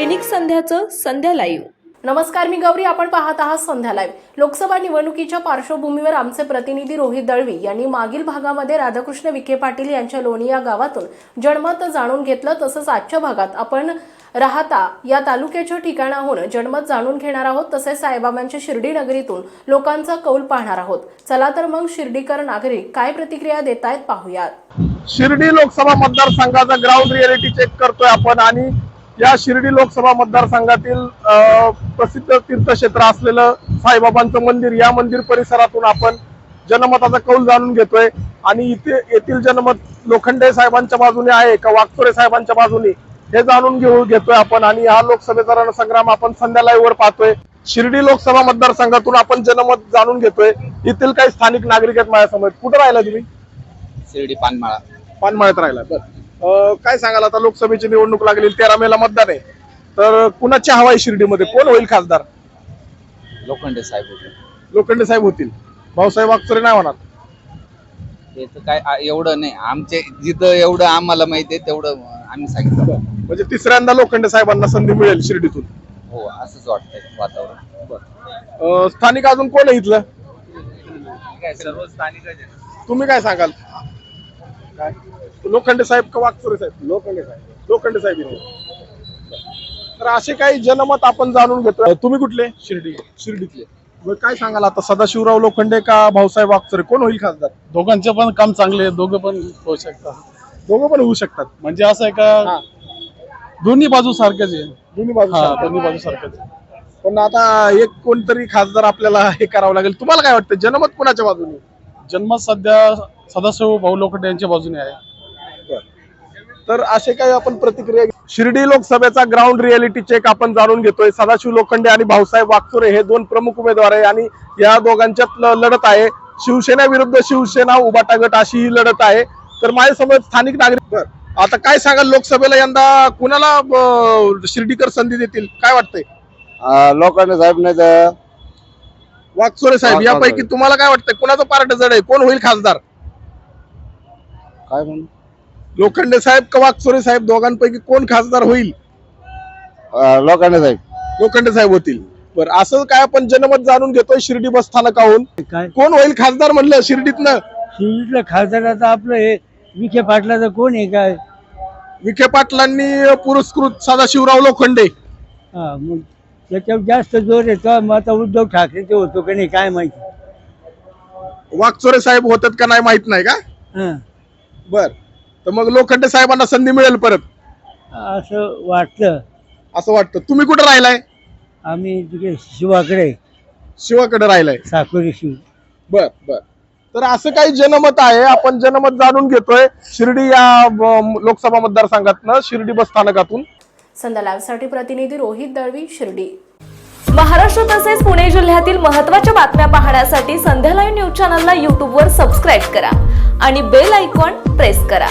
दैनिक संध्याचं संध्या live नमस्कार मी गौरी. आपण पाहत आहात संध्या लाईव्ह लोकसभा निवडणुकीच्या पार्श्वभूमीवर आमचे प्रतिनिधी रोहित दळवी यांनी मागील भागामध्ये राधाकृष्ण विखे पाटील यांच्या लोणी या गावातून जनमत जाणून घेतलं. तसंच आजच्या भागात आपण राहता या तालुक्याच्या ठिकाणाहून जनमत जाणून घेणार आहोत. तसेच साईबाबांच्या शिर्डी नगरीतून लोकांचा कौल पाहणार आहोत. चला तर मग शिर्डीकर नागरिक काय प्रतिक्रिया देत आहेत पाहूयात. शिर्डी लोकसभा मतदारसंघाचा ग्राउंड रिअलिटी चेक करतोय आपण आणि या शिर्डी लोकसभा मतदारसंघातील प्रसिद्ध तीर्थक्षेत्र असलेलं साईबाबांचं मंदिर या मंदिर परिसरातून आपण जनमताचा कौल जाणून घेतोय. आणि इथे येथील जनमत लोखंडे साहेबांच्या बाजूने आहे का वागचोरे साहेबांच्या बाजूने हे जाणून घेऊ घेतोय आपण. आणि हा लोकसभेचा रणसंग्राम आपण संध्या पाहतोय. शिर्डी लोकसभा मतदारसंघातून आपण जनमत जाणून घेतोय. येथील काही स्थानिक नागरिक आहेत माझ्यासमोर. कुठं राहिला तुम्ही? शिर्डी पानमाळा. पानमाळ्यात राहिला. बर. काय सांगाल आता लोकसभेची निवडणूक लागली तेरा मेला मतदान आहे. तर कुणाची हवा आहे शिर्डीमध्ये? कोण होईल खासदार? लोखंडे साहेब होते. लोखंडे साहेब होतील. भाऊसाहेब अक्षरे नाही होणार. ते तर काय आ- एवढं नाही. आमचे जिथं एवढं आम्हाला माहिती आहे तेवढं आम्ही सांगितलं. म्हणजे तिसऱ्यांदा लोखंडे साहेबांना संधी मिळेल शिर्डीतून. हो असंच वाटतंय वातावरण. अं, स्थानिक अजून कोण आहे इथलं? काय सर्व स्थानिकच आहे. तुम्ही काय सांगाल? काय? लोखंडे साहेब का वागचोरे साहेब? लोखंडे साहेब. लोखंडे साहेब इथे. तर असे काही जनमत आपण जाणून घेतो तुम्ही कुठले? शिर्डी. शिर्डीतले. बरं, काय सांगाल आता? सदाशिवराव लोखंडे का भाऊसाहेब वागचोरे कोण होईल खासदार? दोघांचे पण काम चांगले आहे. दोघं पण होऊ शकतात. दोघं पण होऊ शकतात. म्हणजे असं आहे का? दोन्ही बाजू सारखेच आहे. दोन्ही बाजू हा. दोन्ही बाजू सारखेच आहे. पण आता एक कोणतरी खासदार आपल्याला हे करावं लागेल. तुम्हाला काय वाटतं? जनमत कुणाच्या बाजूने? जन्म सध्या सदाशिव भाऊ लोखंडे यांच्या बाजूने आहे. तर असे काही आपण प्रतिक्रिया शिर्डी लोकसभेचा ग्राउंड रिअलिटी चेक आपण जाणून घेतोय. सदाशिव लोखंडे आणि भाऊसाहेब वागचोरे हे दोन प्रमुख उमेदवार आहे आणि या दोघांच्यात लढत आहे. शिवसेना विरुद्ध शिवसेना उबाटा गट अशी ही लढत आहे. तर माझ्यासमोर स्थानिक नागरिक. आता काय सांगाल लोकसभेला? यंदा कुणाला शिर्डीकर संधी देतील? काय वाटतंय? लोकांनी साहेब नाही वागचोरे साहेब. यापैकी तुम्हाला काय वाटतंय? कुणाचं पार्ट जड आहे? कोण होईल खासदार? काय म्हणून लोखंडे साहेब का वागचोरे साहेब? दोघांपैकी कोण खासदार होईल? लोकांनी साहेब. लोखंडे साहेब होतील. बरं असं काय आपण जनमत जाणून घेतोय शिर्डी बस स्थानकाहून? काय? कोण होईल खासदार म्हणलं शिर्डीतनं? शिर्डीतलं खासदार आता आपलं हे विखे पाटलाचं कोण आहे काय? विखे पाटलांनी पुरस्कृत सदाशिवराव लोखंडे. हा मग त्याच्यावर जास्त जोर येतो मग आता उद्धव ठाकरे ते होतो का नाही काय माहिती. वागचोरे साहेब होतात का नाही माहीत नाही का? हा. बर. तर मग लोखंडे साहेबांना संधी मिळेल परत? असं वाटतं. असं वाटतं. तुम्ही कुठं राहिलाय? आम्ही तिकडे शिवाकडे शिवाकडे राहिलाय. साकोरी शिव. बर बर. तर असं काही जनमत आहे आपण जनमत जाणून घेतोय. शिर्डी या लोकसभा मतदारसंघातनं शिर्डी बस स्थानकातून. संध्या लाईव्हसाठी प्रतिनिधी रोहित दळवी शिर्डी. महाराष्ट्र तसेच पुणे जिल्ह्यातील महत्त्वाच्या बातम्या पाहण्यासाठी संध्या लाईव्ह न्यूज चॅनलला यूट्यूबवर सबस्क्राईब करा आणि बेल आयकॉन प्रेस करा.